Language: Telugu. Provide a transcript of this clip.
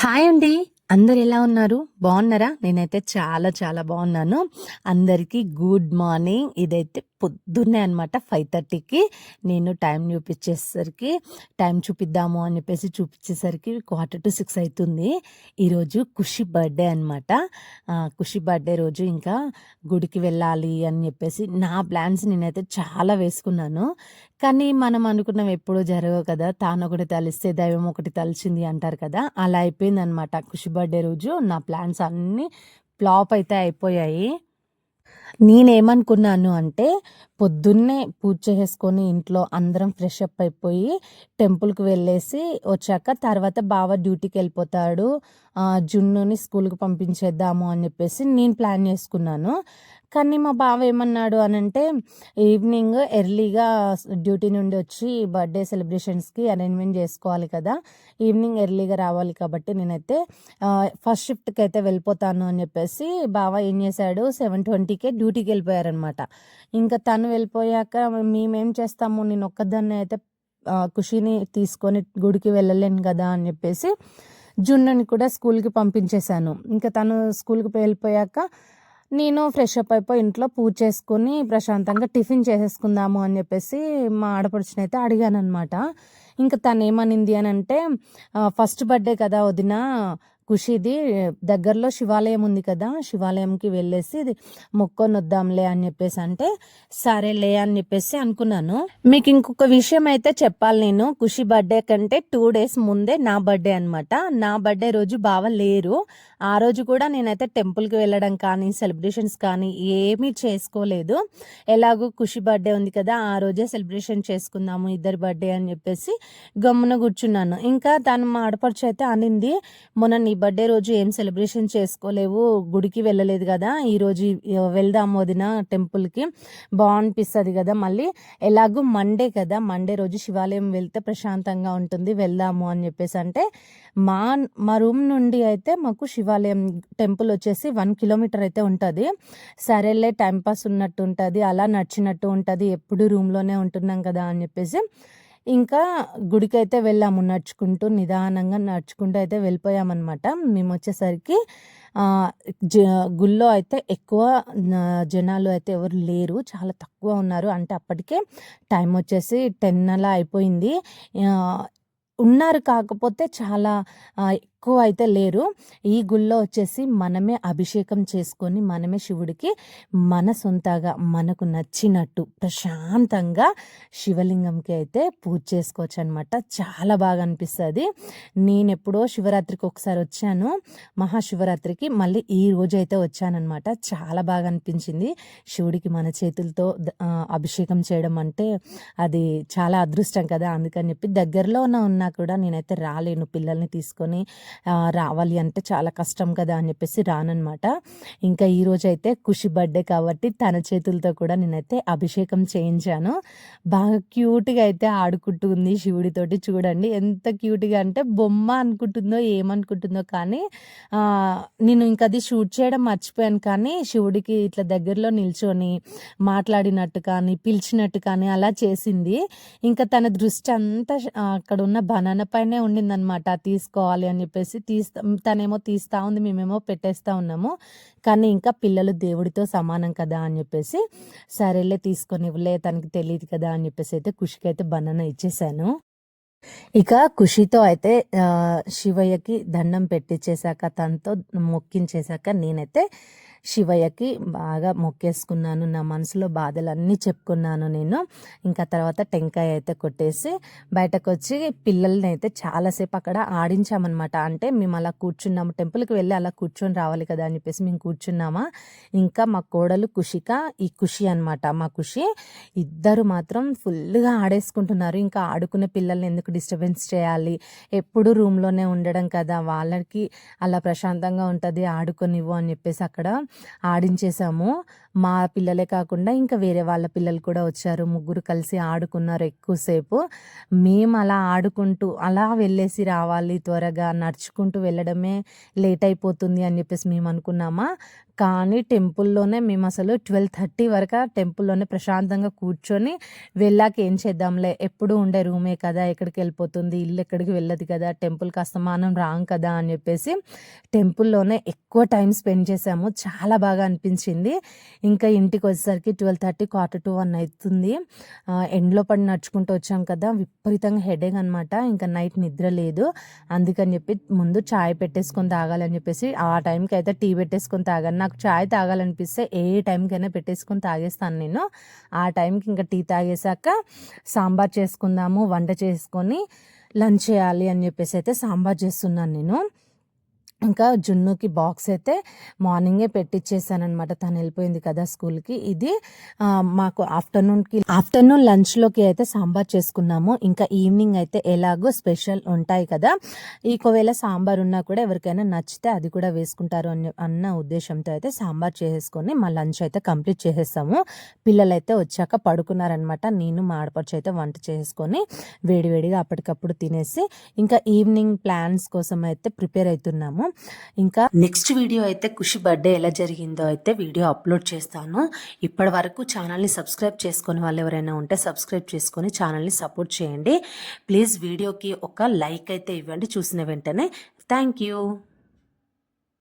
హాయ్ అండి. అందరు ఎలా ఉన్నారు? బాగున్నారా? నేనైతే చాలా చాలా బాగున్నాను. అందరికీ గుడ్ మార్నింగ్. ఇదైతే పొద్దున్నే అనమాట ఫైవ్ థర్టీకి. నేను టైం చూపించేసరికి టైం చూపిద్దాము అని చెప్పేసి చూపించేసరికి క్వార్టర్ టు సిక్స్ అవుతుంది ఈరోజు ఖుషి బర్త్డే అనమాట ఖుషి బర్త్డే రోజు ఇంకా గుడికి వెళ్ళాలి అని చెప్పేసి నా ప్లాన్స్ నేనైతే చాలా వేసుకున్నాను. కానీ మనం అనుకున్నాం ఎప్పుడూ జరగవు కదా తాను ఒకటి తలిస్తే దైవం ఒకటి తలిచింది అంటారు కదా అలా అయిపోయింది అనమాట ఖుషి బర్త్డే రోజు నా ప్లాన్స్ అన్నీ ఫ్లాప్ అయితే అయిపోయాయి. నేనేమనుకున్నాను అంటే పొద్దున్నే పూజ చేసుకొని ఇంట్లో అందరం ఫ్రెష్ అప్ అయిపోయి టెంపుల్కి వెళ్ళేసి వచ్చాక తర్వాత బావ డ్యూటీకి వెళ్ళిపోతాడు. జున్నుని స్కూల్కి పంపించేద్దాము అని చెప్పేసి నేను ప్లాన్ చేసుకున్నాను. కానీ మా బావ ఏమన్నాడు అని అంటే ఈవినింగ్ ఎర్లీగా డ్యూటీ నుండి వచ్చి బర్త్డే సెలబ్రేషన్స్కి అరేంజ్మెంట్ చేసుకోవాలి కదా. ఈవినింగ్ ఎర్లీగా రావాలి కాబట్టి నేనైతే ఫస్ట్ షిఫ్ట్కి అయితే వెళ్ళిపోతాను అని చెప్పేసి బావ ఏం చేశాడు సెవెన్ ట్వంటీకే డ్యూటీకి వెళ్ళిపోయారనమాట. ఇంకా తను వెళ్ళిపోయాక మేమేం చేస్తాము నేను ఒక్కదాన్ని అయితే ఖుషిని తీసుకొని గుడికి వెళ్ళలేను కదా అని చెప్పేసి జున్నని కూడా స్కూల్కి పంపించేశాను. ఇంకా తను స్కూల్కి వెళ్ళిపోయాక నేను ఫ్రెష్ అప్ అయిపోయి ఇంట్లో పూజ చేసుకుని ప్రశాంతంగా టిఫిన్ చేసేసుకుందాము అని చెప్పేసి మా ఆడపడుచుని అయితే అడిగాను అనమాట ఇంకా తను ఏమనింది అని అంటే ఫస్ట్ బర్త్డే కదా వదిన ఖుషిది దగ్గరలో శివాలయం ఉంది కదా శివాలయంకి వెళ్ళేసి మొక్కొని వద్దాంలే అని చెప్పేసి అంటే సరేలే అని చెప్పేసి అనుకున్నాను. మీకు ఇంకొక విషయం అయితే చెప్పాలి నేను. ఖుషి బర్త్డే కంటే టూ డేస్ ముందే నా బర్త్డే అనమాట నా బర్త్డే రోజు బావ లేరు. ఆ రోజు కూడా నేనైతే టెంపుల్కి వెళ్ళడం కానీ సెలబ్రేషన్స్ కానీ ఏమీ చేసుకోలేదు. ఎలాగో ఖుషి బర్త్డే ఉంది కదా ఆ రోజే సెలబ్రేషన్ చేసుకుందాము ఇద్దరు బర్త్డే అని చెప్పేసి గమ్మున కూర్చున్నాను. ఇంకా తను మా ఆడపడుచు అయితే అనింది మొన్న నీ బర్త్డే రోజు ఏం సెలబ్రేషన్ చేసుకోలేవు గుడికి వెళ్ళలేదు కదా ఈరోజు వెళ్దాం వదిన టెంపుల్కి. బాగనిపిస్తుంది కదా మళ్ళీ. ఎలాగో మండే కదా మండే రోజు శివాలయం వెళ్తే ప్రశాంతంగా ఉంటుంది వెళ్దాము అని చెప్పేసి. అంటే మా మా రూమ్ నుండి అయితే మాకు శివాలయం టెంపుల్ వచ్చేసి వన్ కిలోమీటర్ అయితే ఉంటుంది. సరేలే టైంపాస్ ఉన్నట్టు ఉంటుంది అలా నడిచినట్టు ఉంటుంది ఎప్పుడు రూమ్లోనే ఉంటున్నాం కదా అని చెప్పేసి. ఇంకా గుడికైతే వెళ్ళాము నడుచుకుంటూ నిదానంగా నడుచుకుంటూ అయితే వెళ్ళిపోయామన్నమాట. మేము వచ్చేసరికి జ గుళ్ళో అయితే ఎక్కువ జనాలు అయితే ఎవరు లేరు చాలా తక్కువ ఉన్నారు. అంటే అప్పటికే టైం వచ్చేసి టెన్ అలా అయిపోయింది. ఉన్నారు కాకపోతే చాలా ఎక్కువ అయితే లేరు. ఈ గుళ్ళో వచ్చేసి మనమే అభిషేకం చేసుకొని మనమే శివుడికి మన సొంతగా మనకు నచ్చినట్టు ప్రశాంతంగా శివలింగంకి అయితే పూజ చేసుకోవచ్చు అనమాట చాలా బాగా అనిపిస్తుంది. నేను ఎప్పుడో శివరాత్రికి ఒకసారి వచ్చాను. మహాశివరాత్రికి మళ్ళీ ఈ రోజు అయితే వచ్చానమాట చాలా బాగా అనిపించింది. శివుడికి మన చేతులతో అభిషేకం చేయడం అంటే అది చాలా అదృష్టం కదా. అందుకని చెప్పి దగ్గరలో ఉన్నా కూడా నేనైతే రాలేను. పిల్లల్ని తీసుకొని రావాలి అంటే చాలా కష్టం కదా అని చెప్పేసి రానమాట ఇంకా ఈరోజు అయితే ఖుషి బర్త్డే కాబట్టి తన చేతులతో కూడా నేనైతే అభిషేకం చేయించాను. బాగా క్యూట్గా అయితే ఆడుకుంటుంది శివుడితోటి చూడండి. ఎంత క్యూట్గా అంటే బొమ్మ అనుకుంటుందో ఏమనుకుంటుందో కానీ నేను ఇంకా అది షూట్ చేయడం మర్చిపోయాను కానీ శివుడికి ఇట్లా దగ్గరలో నిల్చొని మాట్లాడినట్టు కానీ పిలిచినట్టు కానీ అలా చేసింది. ఇంకా తన దృష్టి అంతా అక్కడ ఉన్న బనానా పైనే ఉండిందనమాట తీసుకోవాలి అని చెప్పేసి చెప్పేసి తీస్తా తనేమో తీస్తూ ఉంది మేమేమో పెట్టేస్తూ ఉన్నాము. కానీ ఇంకా పిల్లలు దేవుడితో సమానం కదా అని చెప్పేసి సరేలే తీసుకొని ఇవ్వలే తనకి తెలియదు కదా అని చెప్పేసి అయితే ఖుషికి అయితే బనానా ఇచ్చేసాను. ఇక ఖుషితో అయితే శివయ్యకి దండం పెట్టించేశాక తనతో మొక్కించేశాక నేనైతే శివయ్యకి బాగా మొక్కేసుకున్నాను. నా మనసులో బాధలన్నీ చెప్పుకున్నాను నేను. ఇంకా తర్వాత టెంకాయ అయితే కొట్టేసి బయటకు వచ్చి పిల్లల్ని అయితే చాలాసేపు అక్కడ ఆడించామన్నమాట. అంటే మేము అలా కూర్చున్నాము. టెంపుల్కి వెళ్ళి అలా కూర్చొని రావాలి కదా అని చెప్పేసి మేము కూర్చున్నామా? ఇంకా మా కోడలు కుషిక ఈ ఖుషి అనమాట మా ఖుషి ఇద్దరు మాత్రం ఫుల్గా ఆడేసుకుంటున్నారు. ఇంకా ఆడుకునే పిల్లల్ని ఎందుకు డిస్టర్బెన్స్ చేయాలి? ఎప్పుడు రూమ్లోనే ఉండడం కదా. వాళ్ళకి అలా ప్రశాంతంగా ఉంటుంది. ఆడుకొనివ్వు అని చెప్పేసి అక్కడ ఆడించేసాము మా పిల్లలే కాకుండా ఇంకా వేరే వాళ్ళ పిల్లలు కూడా వచ్చారు. ముగ్గురు కలిసి ఆడుకున్నారు ఎక్కువసేపు. మేము అలా ఆడుకుంటూ అలా వెళ్ళేసి రావాలి త్వరగా. నడుచుకుంటూ వెళ్ళడమే లేట్ అయిపోతుంది అని చెప్పేసి మేము అనుకున్నామా? కానీ టెంపుల్లోనే మేము అసలు ట్వెల్వ్ థర్టీ వరకు టెంపుల్లోనే ప్రశాంతంగా కూర్చొని వెళ్ళాక ఏం చేద్దాంలే? ఎప్పుడు ఉండే రూమే కదా ఎక్కడికి వెళ్ళిపోతుంది? ఇల్లు ఎక్కడికి వెళ్ళదు కదా టెంపుల్కి అస్తమానం రాం కదా అని చెప్పేసి టెంపుల్లోనే ఎక్కువ టైం స్పెండ్ చేసాము చాలా చాలా బాగా అనిపించింది. ఇంకా ఇంటికి వచ్చేసరికి twelve thirty quarter to one అవుతుంది ఎండ్లో పడి నడుచుకుంటూ వచ్చాం కదా విపరీతంగా హెడేక్ అనమాట ఇంకా నైట్ నిద్ర లేదు. అందుకని చెప్పి ముందు చాయ్ పెట్టేసుకొని తాగాలని చెప్పేసి ఆ టైంకి అయితే టీ పెట్టేసుకొని తాగాను. నాకు చాయ్ తాగాలనిపిస్తే ఏ టైంకైనా పెట్టేసుకొని తాగేస్తాను నేను. ఆ టైంకి ఇంకా టీ తాగేసాక సాంబార్ చేసుకుందాము వంట చేసుకొని లంచ్ చేయాలి అని చెప్పేసి అయితే సాంబార్ చేస్తున్నాను నేను. ఇంకా జున్నుకి బాక్స్ అయితే మార్నింగే పెట్టించేసానమాట తను వెళ్ళిపోయింది కదా స్కూల్కి. ఇది మాకు ఆఫ్టర్నూన్కి ఆఫ్టర్నూన్ లంచ్లోకి అయితే సాంబార్ చేసుకున్నాము. ఇంకా ఈవినింగ్ అయితే ఎలాగో స్పెషల్ ఉంటాయి కదా. ఈకోవేళ ఒకవేళ సాంబార్ ఉన్నా కూడా ఎవరికైనా నచ్చితే అది కూడా వేసుకుంటారు అని అన్న ఉద్దేశంతో అయితే సాంబార్ చేసేసుకొని మా లంచ్ అయితే కంప్లీట్ చేసేస్తాము పిల్లలైతే వచ్చాక పడుకున్నారనమాట నేను మా ఆడపడుచు అయితే వంట చేసుకొని వేడివేడిగా అప్పటికప్పుడు తినేసి ఇంకా ఈవినింగ్ ప్లాన్స్ కోసం అయితే ప్రిపేర్ అవుతున్నాము ఇంకా నెక్స్ట్ వీడియో అయితే ఖుషి బర్త్డే ఎలా జరిగిందో అయితే వీడియో అప్లోడ్ చేస్తాను. ఇప్పటి వరకు ఛానల్ని సబ్స్క్రైబ్ చేసుకుని వాళ్ళు ఎవరైనా ఉంటే సబ్స్క్రైబ్ చేసుకొని ఛానల్ని సపోర్ట్ చేయండి. ప్లీజ్ వీడియోకి ఒక లైక్ అయితే ఇవ్వండి. చూసిన వెంటనే థ్యాంక్ యూ.